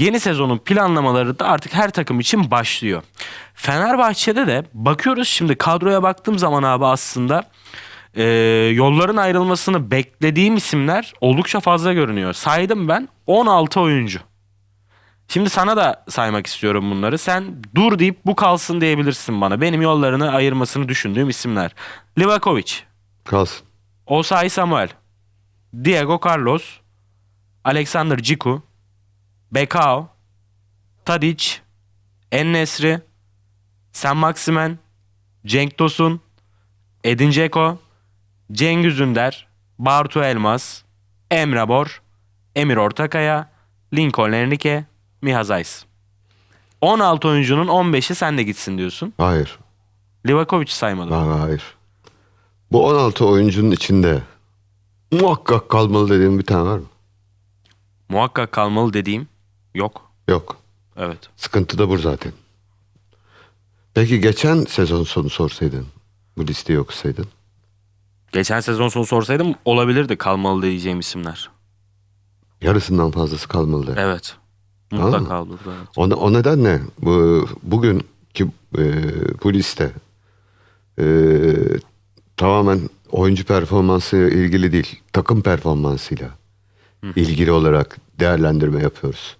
Yeni sezonun planlamaları da artık her takım için başlıyor. Fenerbahçe'de de bakıyoruz şimdi kadroya baktığım zaman abi aslında e, yolların ayrılmasını beklediğim isimler oldukça fazla görünüyor. Saydım ben 16 oyuncu. Şimdi sana da saymak istiyorum bunları. Sen dur deyip bu kalsın diyebilirsin bana. Benim yollarını ayırmasını düşündüğüm isimler. Livakovic, Kalsın. Osay Samuel, Diego Carlos, Alexander Ciku, Bekao, Tadic, Ennesri, Sen Maximen, Cenk Tosun, Edin Dzeko, Cengiz Ünder, Bartu Elmas, Emre Bor, Emir Ortakaya, Lincoln Enrique, Miha Zayis. 16 oyuncunun 15'i sen de gitsin diyorsun. Hayır. Livakovic saymadım. Ha, hayır. Bu 16 oyuncunun içinde muhakkak kalmalı dediğim bir tane var mı? Muhakkak kalmalı dediğim yok. Yok. Evet. Sıkıntı da bu zaten. Peki geçen sezon sonu sorsaydın, bu listeyi okusaydın. Geçen sezon sonu sorsaydım olabilirdi kalmalı diyeceğim isimler. Yarısından fazlası kalmalı. Evet. Mutlaka olurdu. Evet. O, o nedenle bu, bugünkü e, bu liste e, tamamen oyuncu performansı ilgili değil, takım performansıyla ilgili olarak değerlendirme yapıyoruz.